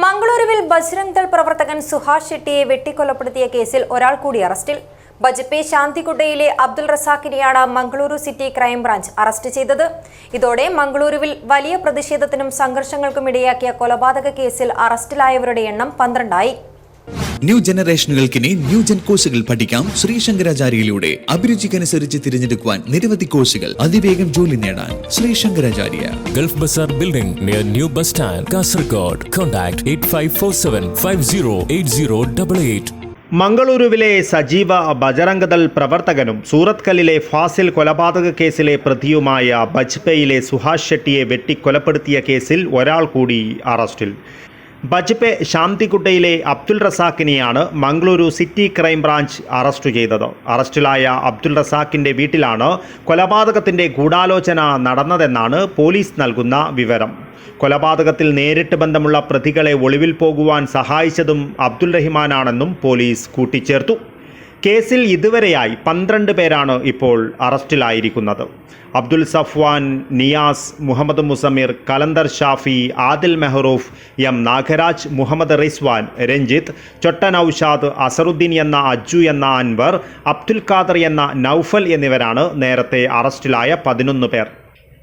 മംഗളൂരുവിൽ ബജ്രംഗ് ദൾ പ്രവർത്തകൻ സുഹാസ് ഷെട്ടിയെ വെട്ടിക്കൊലപ്പെടുത്തിയ കേസിൽ ഒരാൾ കൂടി അറസ്റ്റിൽ. ബജപ്പെ ശാന്തികുട്ടയിലെ Abdul റസാഖിനെയാണ് Mangaluru city crime branch arrest ചെയ്തത്. ഇതോടെ മംഗളൂരുവിൽ വലിയ പ്രതിഷേധത്തിനും സംഘർഷങ്ങൾക്കും ഇടയാക്കിയ കൊലപാതക കേസിൽ അറസ്റ്റിലായവരുടെ എണ്ണം പന്ത്രണ്ടായി. ന്യൂ ജനറേഷനുകൾക്കിനി ന്യൂ ജൻ കോഴ്സുകൾ പഠിക്കാം ശ്രീശങ്കരാചാര്യയിലൂടെ അഭിരുചിക്കനുസരിച്ച് തിരഞ്ഞെടുക്കുവാൻ നിരവധി കോഴ്സുകൾ അതിവേഗം ജോലി നേടാൻ Sree Sankaracharya Gulf Bazaar Building near New Bus Stand, Kasargod. Contact 8547 508088. മംഗളൂരുവിലെ സജീവ ബജറംഗദൾ പ്രവർത്തകനും സൂറത്കല്ലിലെ ഫാസിൽ കൊലപാതക കേസിലെ പ്രതിയുമായ ബജ്പേയിലെ സുഹാസ് ഷെട്ടിയെ വെട്ടിക്കൊലപ്പെടുത്തിയ കേസിൽ ഒരാൾ കൂടി അറസ്റ്റിൽ ബജ്പെ ശാന്തികുട്ടയിലെ Abdul റസാഖിനെയാണ് Mangaluru city crime branch arrest ചെയ്തത്. അറസ്റ്റിലായ അബ്ദുൾ റസാഖിന്റെ വീട്ടിലാണ് കൊലപാതകത്തിന്റെ ഗൂഢാലോചന നടന്നതെന്നാണ് പോലീസ് നൽകുന്ന വിവരം. കൊലപാതകത്തിൽ നേരിട്ട് ബന്ധമുള്ള പ്രതികളെ ഒളിവിൽ പോകുവാൻ സഹായിച്ചതും അബ്ദുൾ റഹിമാനാണെന്നും പോലീസ് കൂട്ടിച്ചേർത്തു. കേസിൽ ഇതുവരെയായി പന്ത്രണ്ട് പേരാണ് ഇപ്പോൾ അറസ്റ്റിലായിരിക്കുന്നത്. അബ്ദുൽ സഫ്വാൻ നിയാസ് മുഹമ്മദ് മുസമീർ കലന്തർ ഷാഫി ആദിൽ മെഹ്റൂഫ് എം നാഗരാജ് മുഹമ്മദ് റിസ്വാൻ രഞ്ജിത്ത് ചൊട്ട നൌഷാദ് അസറുദ്ദീൻ എന്ന അജ്ജു എന്ന അൻവർ അബ്ദുൽ ഖാദർ എന്ന നൌഫൽ എന്നിവരാണ് നേരത്തെ അറസ്റ്റിലായ പതിനൊന്ന് പേർ.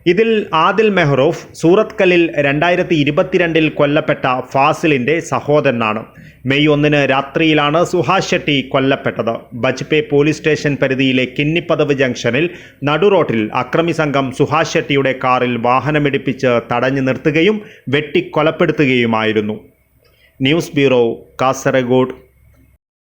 ഇതിൽ ആദിൽ മെഹ്റൂഫ് സൂറത്കലിൽ രണ്ടായിരത്തി ഇരുപത്തിരണ്ടിൽ കൊല്ലപ്പെട്ട ഫാസിലിന്റെ സഹോദരനാണ്. മെയ് ഒന്നിന് രാത്രിയിലാണ് സുഹാസ് ഷെട്ടി കൊല്ലപ്പെട്ടത്. ബജ്പേ പോലീസ് സ്റ്റേഷൻ പരിധിയിലെ കിന്നിപ്പതവ് ജംഗ്ഷനിൽ നടുറോട്ടിൽ അക്രമി സംഘം സുഹാസ് ഷെട്ടിയുടെ കാറിൽ വാഹനമിടിപ്പിച്ച് തടഞ്ഞു നിർത്തുകയും വെട്ടിക്കൊലപ്പെടുത്തുകയുമായിരുന്നു. News bureau Kasaragod.